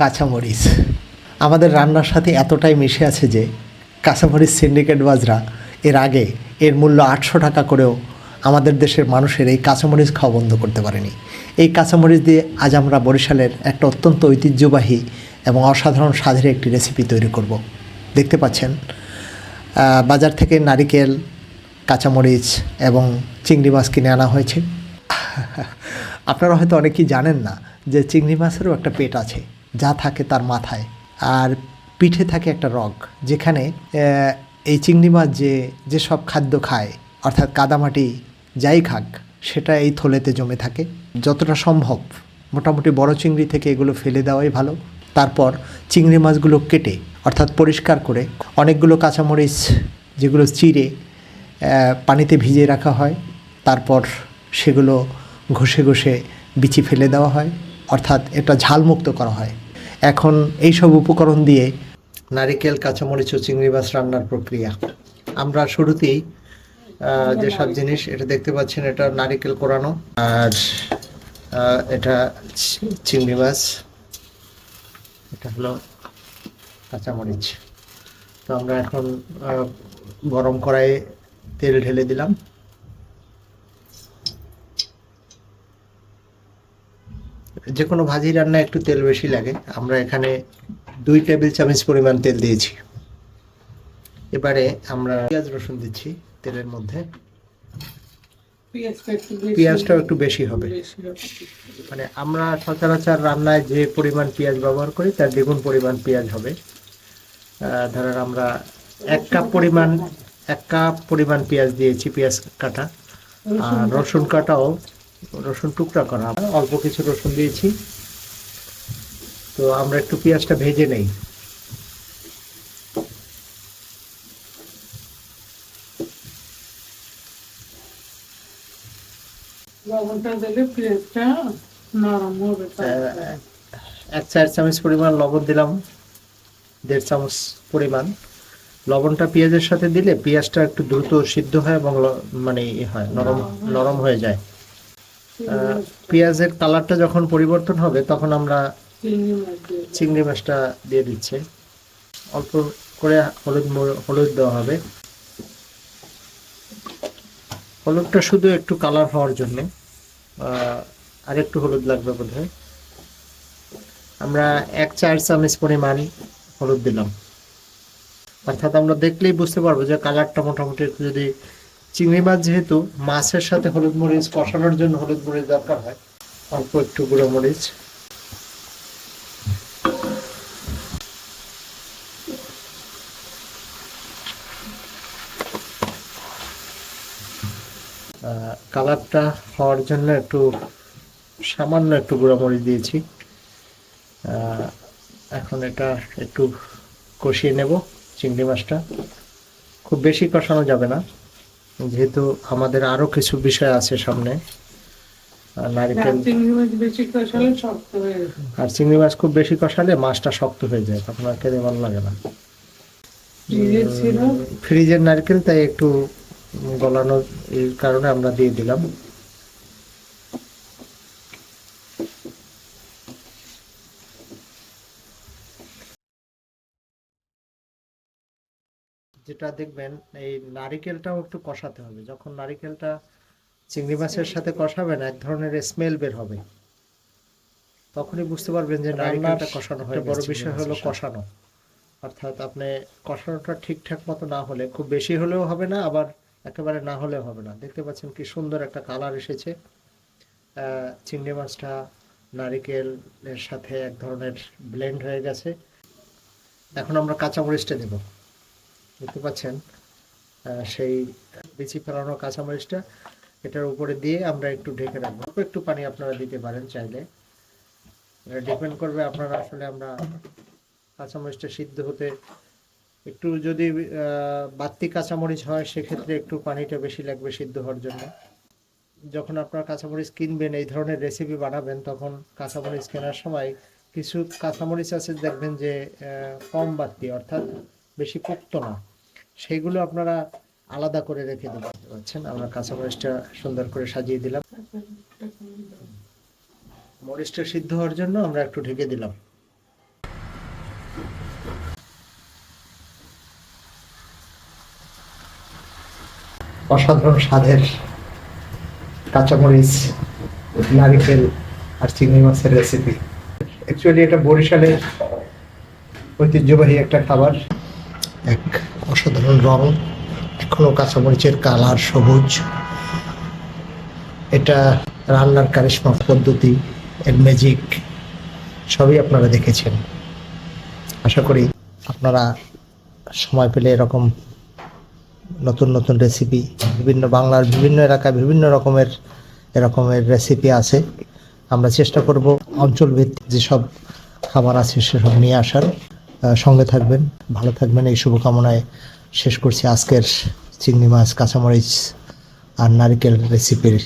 কাঁচামরিচ। আমাদের রান্নার সাথে এতটাই মিশে আছে যে, কাঁচামরিচ সিন্ডিকেট বাজরা এর আগে এর মূল্য আটশো টাকা করেও আমাদের দেশের মানুষের এই কাঁচামরিচ খাওয়া বন্ধ করতে পারেনি। এই কাঁচামরিচ দিয়ে আজ আমরা বরিশালের একটা অত্যন্ত ঐতিহ্যবাহী এবং অসাধারণ স্বাদের একটি রেসিপি তৈরি করব। দেখতে পাচ্ছেন বাজার থেকে নারিকেল, কাঁচামরিচ এবং চিংড়ি মাছ কিনে আনা হয়েছে। আপনারা হয়তো অনেকেই জানেন না যে চিংড়ি মাছেরও একটা পেট আছে। যা থাকে তার মাথায়। আর পিঠে থাকে একটা রগ, যেখানে এই চিংড়ি মাছ যে যেসব খাদ্য খায়, অর্থাৎ কাদামাটি যাই খাক, সেটা এই থলেতে জমে থাকে। যতটা সম্ভব, মোটামুটি বড় চিংড়ি থেকে এগুলো ফেলে দেওয়াই ভালো। তারপর চিংড়ি মাছগুলো কেটে, অর্থাৎ পরিষ্কার করে, অনেকগুলো কাঁচামরিচ যেগুলো চিড়ে পানিতে ভিজিয়ে রাখা হয়। তারপর সেগুলো ঘষে ঘষে বিচি ফেলে দেওয়া হয়। অর্থাৎ এটা ঝালমুক্ত করা হয়। এখন এই সব উপকরণ দিয়ে নারিকেল, কাঁচামরিচ ও চিংড়ি মাছ রান্নার প্রক্রিয়া। আমরা শুরুতেই যেসব জিনিস, এটা দেখতে পাচ্ছেন, এটা নারিকেল কোরানো, আর এটা চিংড়ি মাছ, এটা হলো কাঁচামরিচ। তো আমরা এখন গরম কড়াইয়ে তেল ঢেলে দিলাম। যে কোনো ভাজি রান্নায় একটু তেল বেশি লাগে। আমরা এখানে দুই টেবিল চামচ পরিমাণ তেল দিয়েছি। এবারে আমরা পেঁয়াজ রসুন দিচ্ছি তেলের মধ্যে। পেঁয়াজটাও একটু বেশি হবে। মানে আমরা সচরাচর রান্নায় যে পরিমাণ পেঁয়াজ ব্যবহার করি তার দ্বিগুণ পরিমাণ পেঁয়াজ হবে। ধরেন আমরা এক কাপ পরিমাণ এক কাপ পরিমাণ পেঁয়াজ দিয়েছি পেঁয়াজ কাটা। আর রসুন কাটাও রসুন টুকরা করা। অল্প কিছু রসুন দিয়েছি। তো আমরা একটু পেঁয়াজটা ভেজে নেই। এক চার চামচ পরিমাণ লবণ দিলাম। দেড় চামচ পরিমাণ। লবণটা পেঁয়াজের সাথে দিলে পেঁয়াজটা একটু দ্রুত সিদ্ধ হয় এবং মানে হয় নরম নরম হয়ে যায়। পেঁয়াজের কালারটা যখন পরিবর্তন হবে, তখন আমরা চিংড়ি মাছটা দিয়ে দিচ্ছে। অল্প করে হলুদ হলুদ দেওয়া হবে। হলুদটা শুধু একটু কালার হওয়ার জন্য আর একটু হলুদ লাগবে বোধহয়। আমরা এক চার চামচ পরিমাণ হলুদ দিলাম। অর্থাৎ আমরা দেখলেই বুঝতে পারব যে কালারটা মোটামুটি একটু যদি চিংড়ি মাছ যেহেতু মাছের সাথে হলুদ মরিচ কষানোর জন্য হলুদ মরিচ দরকার হয় অল্প একটু গুঁড়ো মরিচ। কালারটা হওয়ার জন্য একটু সামান্য একটু গুঁড়ামরিচ দিয়েছি। আহ, এখন এটা একটু কষিয়ে নেব চিংড়ি মাছটা। খুব বেশি কষানো যাবে না। যেহেতু আমাদের আরও কিছু বিষয় আছে সামনে নারকেল আর চিংড়ি মাছ হয়ে। আর চিংড়ি মাছ খুব বেশি কষালে মাছটা শক্ত হয়ে যায় তখন আর খেতে ভালো লাগে না। ফ্রিজের ফ্রিজের নারকেল তাই একটু গলানোর কারণে আমরা দিয়ে দিলাম। যেটা দেখবেন এই নারিকেলটাও একটু কষাতে হবে। যখন নারিকেলটা চিংড়ি মাছের সাথে কষাবেন এক ধরনের স্মেল বের হবে। তখনই বুঝতে পারবেন যে নারিকেলটা কষানো হয় বড় বিষয় হলো কষানো। অর্থাৎ আপনি কষানোটা ঠিকঠাক মতো না হলে খুব বেশি হলেও হবে না আবার একেবারে না হলেও হবে না। দেখতে পাচ্ছেন কি সুন্দর একটা কালার এসেছে। আহ, চিংড়ি মাছটা নারিকেলের সাথে এক ধরনের ব্লেন্ড হয়ে গেছে। এখন আমরা কাঁচামরিচটা দেব। দেখতে পাচ্ছেন সেই বিচি ফেলানো কাঁচামরিচটা এটার উপরে দিয়ে আমরা একটু ঢেকে রাখব। একটু পানি আপনারা দিতে পারেন চাইলে। এটা ডিপেন্ড করবে আপনারা আসলে আমরা কাঁচামরিচটা সিদ্ধ হতে একটু যদি বাড়তি কাঁচামরিচ হয়, সেক্ষেত্রে একটু পানিটা বেশি লাগবে সিদ্ধ হওয়ার জন্য। যখন আপনারা কাঁচামরিচ কিনবেন, এই ধরনের রেসিপি বানাবেন, তখন কাঁচামরিচ কেনার সময় কিছু কাঁচামরিচ আছে, দেখবেন যে কম বাড়তি, অর্থাৎ বেশি পোক্ত না। সেইগুলো আপনারা আলাদা করে রেখে দেবেন পারছেন। আমরা কাঁচামরিচটা সুন্দর করে সাজিয়ে দিলাম। মরিচটা সিদ্ধ হওয়ার জন্য আমরা একটু ঢেকে দিলাম। অসাধারণ স্বাদের কাঁচামরিচ নারিকেল আর চিংড়ি মাছের রেসিপি অ্যাকচুয়ালি এটা বরিশালের ঐতিহ্যবাহী একটা খাবার। এক অসাধারণ রং, এখনও কাঁচামরিচের কালার সবুজ। এটা রান্নার কারিশমা পদ্ধতি, এর ম্যাজিক সবই আপনারা দেখেছেন। আশা করি আপনারা সময় পেলে এরকম নতুন নতুন রেসিপি বিভিন্ন বাংলার বিভিন্ন এলাকায় বিভিন্ন রকমের এরকমের রেসিপি আছে। আমরা চেষ্টা করব অঞ্চলভিত্তিক যেসব খাবার আছে সেসব নিয়ে আসার। সঙ্গে থাকবেন, ভালো থাকবেন। এই শুভকামনায় শেষ করছি আজকের চিংড়ি মাছ, কাঁচামরিচ আর নারিকেল রেসিপির